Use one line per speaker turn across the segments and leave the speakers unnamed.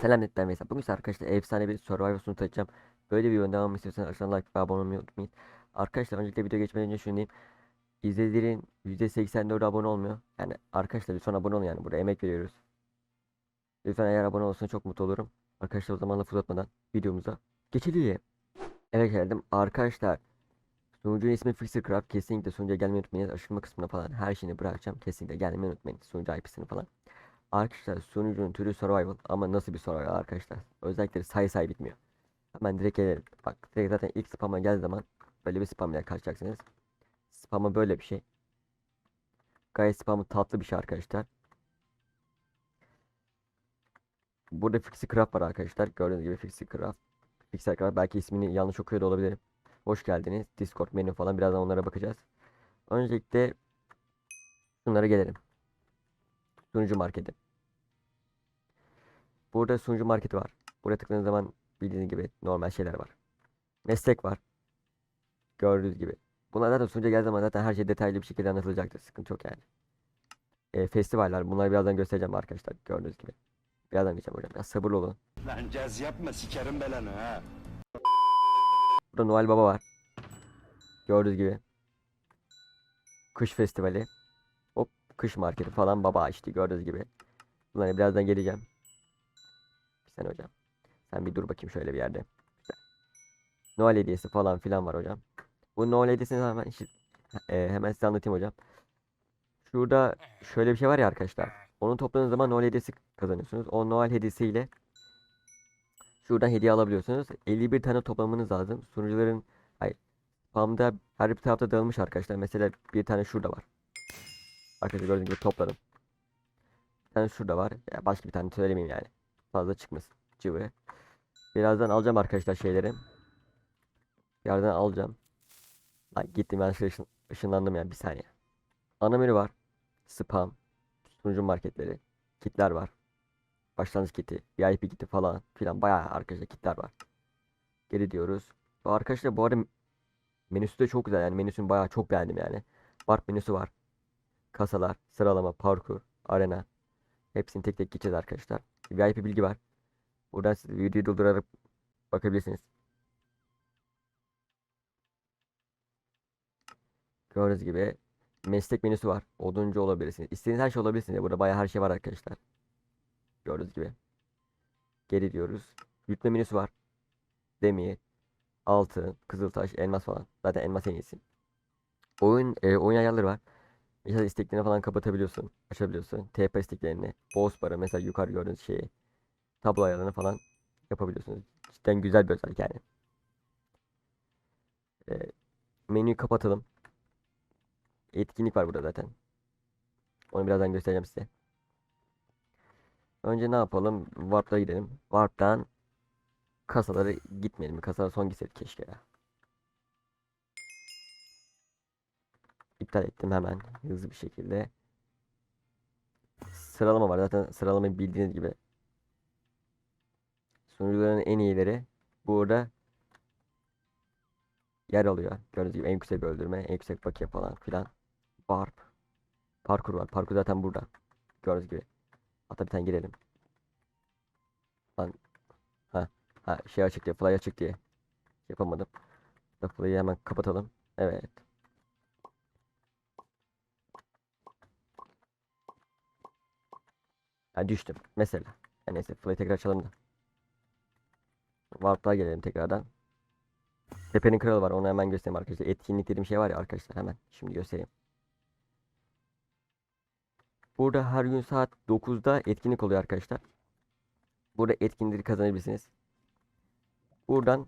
Selam ben Veysel. Bugün size arkadaşlar efsane bir Survivor sunucu tanıtacağım. Böyle bir videonun devamı istiyorsanız aşağıdan like ve abone olmayı unutmayın. Arkadaşlar öncelikle video geçmeden önce şunu diyeyim. İzledilerin %84'ü abone olmuyor. Yani arkadaşlar lütfen abone olun yani burada emek veriyoruz. Lütfen eğer abone olursanız çok mutlu olurum. Arkadaşlar o zaman lafı uzatmadan videomuza geçelim. Evet geldim. Arkadaşlar sunucunun ismi Fixercraft. Kesinlikle sunucuya gelmeyi unutmayın. Açıklama kısmına falan her şeyini bırakacağım. Kesinlikle gelmeyi unutmayın. Sunucu IP'sini falan. Arkadaşlar sunucunun türü survival ama nasıl bir survival arkadaşlar? Özellikleri say say bitmiyor. Hemen direkt gelelim. Bak direkt zaten ilk spam'a geldiği zaman böyle bir spam ile karşılaşacaksınız. Spam'a böyle bir şey. Gayet spamı tatlı bir şey arkadaşlar. Burada Fixie Craft var arkadaşlar. Gördüğünüz gibi Fixie Craft. Fixie Craft belki ismini yanlış okuyor da olabilirim. Hoş geldiniz. Discord menü falan birazdan onlara bakacağız. Öncelikle şunlara gelelim. Sunucu marketi. Burada sunucu marketi var. Buraya tıkladığınız zaman bildiğiniz gibi normal şeyler var. Meslek var. Gördüğünüz gibi. Bunlar zaten sunucuya geldiği zaman zaten her şey detaylı bir şekilde anlatılacaktır. Sıkıntı yok yani. E, festivaller. Bunları birazdan göstereceğim arkadaşlar. Gördüğünüz gibi. Birazdan geçeceğim hocam. Biraz sabırlı olun.
Lan caz yapma sikerim belanı ha.
Burada Noel Baba var. Gördüğünüz gibi. Kış festivali. Kış marketi falan baba işte gördüğünüz gibi. Bunlara birazdan geleceğim. Bir saniye hocam. Sen bir dur bakayım şöyle bir yerde. Noel hediyesi falan filan var hocam. Bu Noel hediyesini hemen işi- e, hemen size anlatayım hocam. Şurada şöyle bir şey var ya arkadaşlar. Onu topladığınız zaman Noel hediyesi kazanıyorsunuz. O Noel hediyesiyle şuradan hediye alabiliyorsunuz. 51 tane toplamanız lazım. Sunucuların hayır. Spam'da her bir tarafta dağılmış arkadaşlar. Mesela bir tane şurada var. Arkadaşlar gördüğünüz gibi topladım. Bir tane şurada var. Ya başka bir tane söylemeyeyim yani. Fazla çıkmasın. Cıvı. Birazdan alacağım arkadaşlar şeyleri. Birazdan alacağım. Lan gittim ben ışın, ışınlandım ya bir saniye. Ana menü var. Spam. Sunucu marketleri. Kitler var. Başlangıç kiti. VIP kiti falan filan. Bayağı arkadaşlar kitler var. Geri diyoruz. Bu arkadaşlar bu arada menüsü de çok güzel yani menüsünü bayağı çok beğendim yani. Warp menüsü var. Kasalar, sıralama, parkur, arena. Hepsini tek tek geçeceğiz arkadaşlar. VIP bilgi var. Buradan siz videoyu durdurarak bakabilirsiniz. Gördüğünüz gibi meslek menüsü var. Oduncu olabilirsiniz. İstediğiniz her şey olabilirsiniz. Burada bayağı her şey var arkadaşlar. Gördüğünüz gibi. Geri diyoruz. Yürütme menüsü var. Demir, altın, kızıltaş, elmas falan. Zaten elmas en iyisi. Oyun e, oyun ayarları var. Mesela isteklerini falan kapatabiliyorsun. Açabiliyorsun. TP isteklerini. Boss barı mesela yukarı gördüğünüz şeyi. Tablo ayarlarını falan yapabiliyorsunuz. Cidden güzel bir özellik yani. E, menüyü kapatalım. Etkinlik var burada zaten. Onu birazdan göstereceğim size. Önce ne yapalım? Warp'ta gidelim. Warp'tan kasaları gitmeyelim. Kasalara son gitseydik keşke ya. İptal ettim hemen hızlı bir şekilde. Sıralama var. Zaten sıralamayı bildiğiniz gibi. Sunucuların en iyileri burada yer alıyor. Gördüğünüz gibi en yüksek öldürme, en yüksek bakiye falan filan. Warp. Parkur var. Parkur zaten burada. Gördüğünüz gibi. Hatta bir tane girelim. Lan. Ha. Ha şey açık diye. Fly açık diye. Yapamadım. Fly'ı hemen kapatalım. Evet. Ha düştüm. Mesela. Ya neyse fly'ı tekrar açalım da. Warp'lığa gelelim tekrardan. Tepenin kralı var. Onu hemen göstereyim arkadaşlar. Etkinlik dediğim şey var ya arkadaşlar. Hemen. Şimdi göstereyim. Burada her gün saat 9'da etkinlik oluyor arkadaşlar. Burada etkinlikleri kazanabilirsiniz. Buradan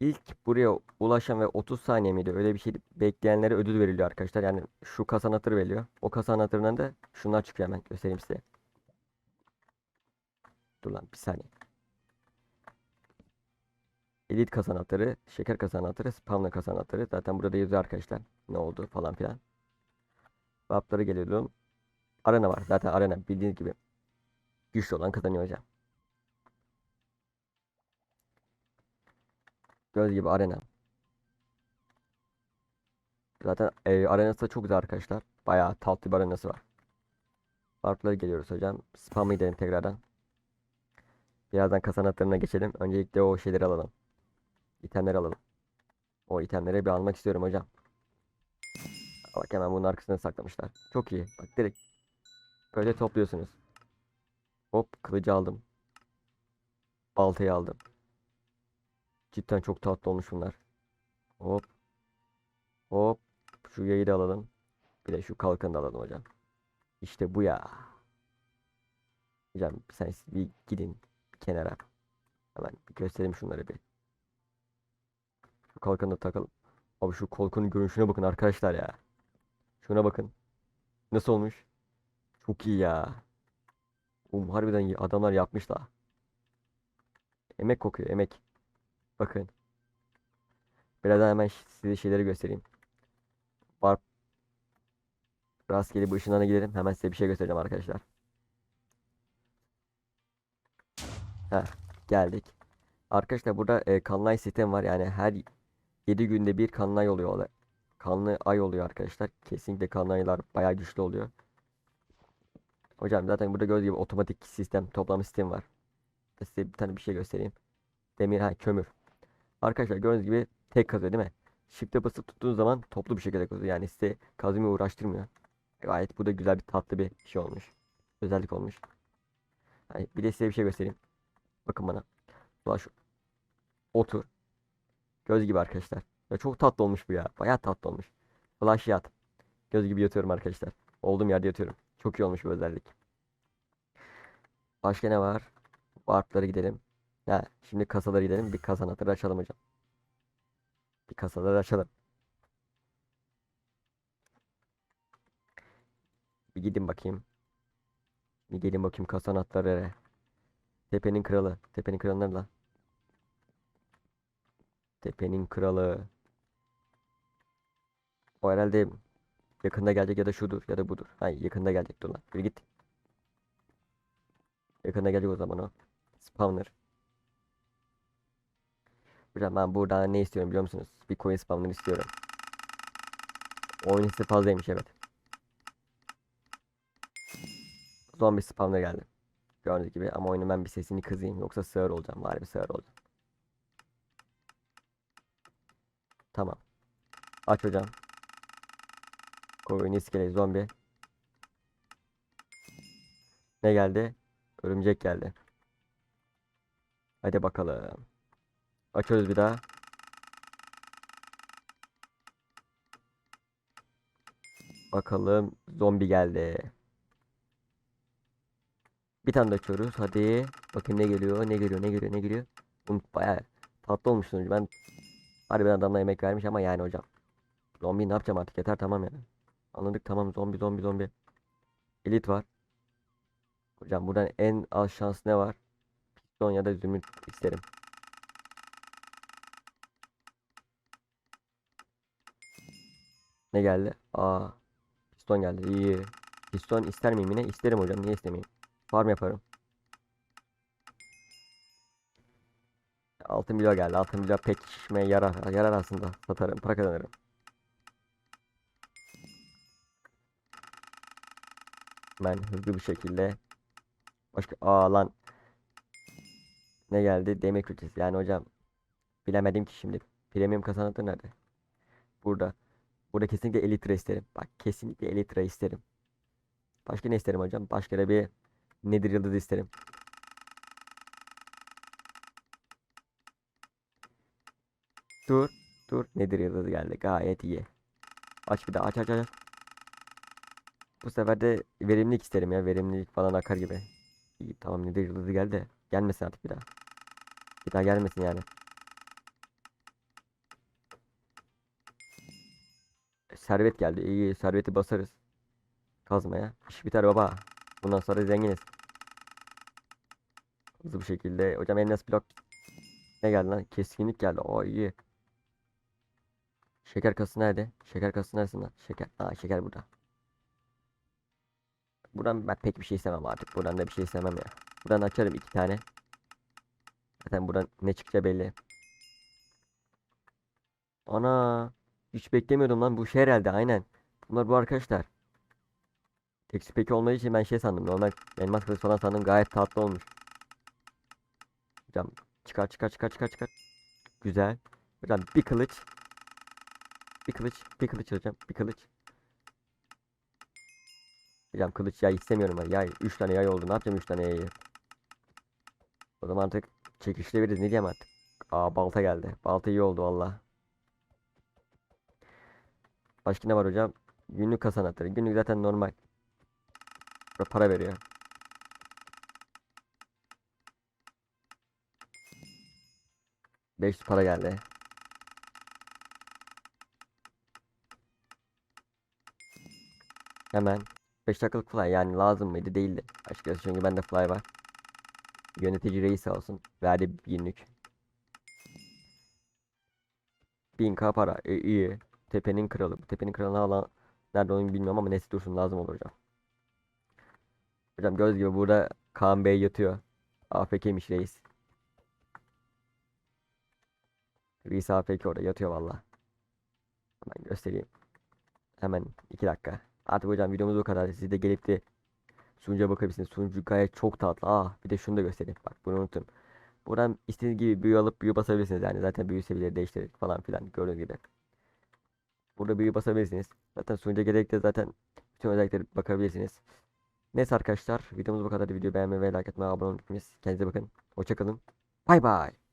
ilk buraya ulaşan ve 30 saniye miydi öyle bir şey bekleyenlere ödül veriliyor arkadaşlar. Yani şu kasa anahtarı veriliyor. O kasa anahtarından da şunlar çıkıyor hemen göstereyim size. Dur lan bir saniye. Elit kasa anahtarı, şeker kasa anahtarı, spamla kasa anahtarı. Zaten burada yazıyor arkadaşlar. Ne oldu falan filan. Vapları geliyorum. Arena var. Zaten arena bildiğiniz gibi. Güçlü olan kazanıyor hocam. Göz gibi arena. Zaten e, arenası da çok güzel arkadaşlar. Bayağı tatlı bir arenası var. Farkları geliyoruz hocam. Spam'ı gidelim tekrardan. Birazdan kasa anahtarına geçelim. Öncelikle o şeyleri alalım. İtemleri alalım. O itemleri bir almak istiyorum hocam. Bak hemen bunun arkasına saklamışlar. Çok iyi. Bak direkt böyle topluyorsunuz. Hop kılıcı aldım. Baltayı aldım. Cidden çok tatlı olmuş bunlar. Hop. Hop. Şu yayı da alalım. Bir de şu kalkanı da alalım hocam. İşte bu ya. Hocam sen bir gidin kenara. Hemen bir göstereyim şunları bir. Şu kalkanı da takalım. Abi şu kalkanın görünüşüne bakın arkadaşlar ya. Şuna bakın. Nasıl olmuş? Çok iyi ya. Um harbiden iyi. Adamlar yapmışlar. Emek kokuyor emek. Bakın. Birazdan hemen size şeyleri göstereyim. Warp rastgele bir ışınlarına gidelim. Hemen size bir şey göstereceğim arkadaşlar. Heh, geldik. Arkadaşlar burada e, kanlı ay sistem var. Yani her 7 günde bir kanlı ay oluyor. Kanlı ay oluyor arkadaşlar. Kesinlikle kanlı aylar bayağı güçlü oluyor. Hocam zaten burada gördüğünüz gibi otomatik sistem, toplama sistemi var. Size bir tane bir şey göstereyim. Demir, ha kömür. Arkadaşlar gördüğünüz gibi tek kazıyor değil mi? Shift'e basıp tuttuğunuz zaman toplu bir şekilde kazıyor. Yani size kazımaya uğraştırmıyor. Gayet bu da güzel bir tatlı bir şey olmuş. Özellik olmuş. Bir de size bir şey göstereyim. Bakın bana. Ulan. Otur. Göz gibi arkadaşlar. Ya çok tatlı olmuş bu ya. Bayağı tatlı olmuş. Flash yat. Göz gibi yatıyorum arkadaşlar. Olduğum yerde yatıyorum. Çok iyi olmuş bu özellik. Başka ne var? Warp'lara gidelim. Ha, şimdi kasalara gidelim. Bir kasa anahtarı açalım hocam. Bir kasaları açalım. Bir gidin bakayım. Bir gelin bakayım kasa anahtarı. Tepenin kralı. Tepenin kralı nerede lan? Tepenin kralı. O herhalde yakında gelecek ya da şudur ya da budur. Hayır yakında gelecek dur lan. Bir git. Yakında gelecek o zaman o. Spawner. Hocam ben buradan ne istiyorum biliyor musunuz? Bir coin spawner istiyorum. Oyun hissi fazlaymış evet. Zombi spawner geldi. Gördüğünüz gibi ama oyunun ben bir sesini kızayım yoksa sığır olacağım. Var bir sığır olacağım. Tamam. Aç hocam. Koyun iskele zombi. Ne geldi? Örümcek geldi. Hadi bakalım. Açıyoruz bir daha. Bakalım zombi geldi. Bir tane de açıyoruz. Hadi. Bakın ne geliyor, ne geliyor, ne geliyor, ne geliyor. Oğlum bayağı tatlı olmuş sonucu. Ben harbiden adamla yemek vermiş ama yani hocam. Zombi ne yapacağım artık yeter tamam yani. Anladık tamam zombi zombi zombi. Elit var. Hocam buradan en az şans ne var? Piston ya da zümrüt isterim. Ne geldi? Aa, piston geldi. İyi. Piston ister miyim yine? İsterim hocam. Niye istemeyeyim? Farm yaparım. Altın bloğa geldi. Altın bloğa pek işime yarar. Yarar aslında. Satarım. Para kazanırım. Ben hızlı bir şekilde başka aa lan ne geldi demir külçesi yani hocam bilemedim ki şimdi premium kazanatı nerede burada burada kesinlikle elitre isterim bak kesinlikle elitre isterim başka ne isterim hocam başka da bir nedir yıldız isterim dur dur nedir yıldız geldi gayet iyi aç bir daha aç aç aç bu sefer de verimlilik isterim ya. Verimlilik falan akar gibi. İyi tamam nedir yıldızı geldi. Gelmesin artık bir daha. Bir daha gelmesin yani. Servet geldi. İyi serveti basarız. Kazmaya. İş biter baba. Bundan sonra zenginiz. Hızlı bir şekilde. Hocam elmas blok. Ne geldi lan? Keskinlik geldi. O iyi. Şeker kası nerede? Şeker kası neresinde? Şeker. Aa şeker burada. Buradan ben pek bir şey istemem artık. Buradan da bir şey istemem ya. Buradan açarım iki tane. Zaten buradan ne çıkacağı belli. Ana. Hiç beklemiyordum lan. Bu şey herhalde aynen. Bunlar bu arkadaşlar. Teksi peki olmadığı için ben şey sandım. Normal elmas kılıç falan sandım. Gayet tatlı olmuş. Hocam çıkar çıkar çıkar çıkar çıkar. Güzel. Hocam bir kılıç. Bir kılıç. Bir kılıç hocam. Bir kılıç. Hocam kılıç yay istemiyorum ben. Yay. 3 tane yay oldu. Ne yapacağım 3 tane yayı? O zaman artık çekişlebiliriz. Ne diyeyim artık. Aa balta geldi. Balta iyi oldu valla. Başka ne var hocam? Günlük kasa. Günlük zaten normal. Burada para veriyor. Beş para geldi. Hemen 5 dakikalık fly yani lazım mıydı değildi. Açıkçası çünkü bende fly var. Yönetici reis olsun. Verdi günlük. 1000k para. E, iyi. Tepenin kralı. Bu tepenin kralını alan nerede onu bilmiyorum ama nesi dursun lazım olur hocam. Göz gibi burada Kaan Bey yatıyor. AFK'miş reis. Reis AFK orada yatıyor valla. Hemen göstereyim. Hemen 2 dakika. Artık hocam videomuz bu kadar. Siz de gelip de sunucuya bakabilirsiniz. Sunucu gayet çok tatlı. Ah bir de şunu da göstereyim. Bak bunu unuttum. Buradan istediğiniz gibi büyü alıp büyü basabilirsiniz. Yani zaten büyü seviyeleri değiştirdik falan filan gördüğünüz gibi. Burada büyü basabilirsiniz. Zaten sunucuya gerek de zaten bütün özellikleri bakabilirsiniz. Neyse arkadaşlar videomuz bu kadar. Videoyu beğenmeyi ve like atmayı abone olmayı unutmayınız. Kendinize bakın. Hoşçakalın. Bay bay.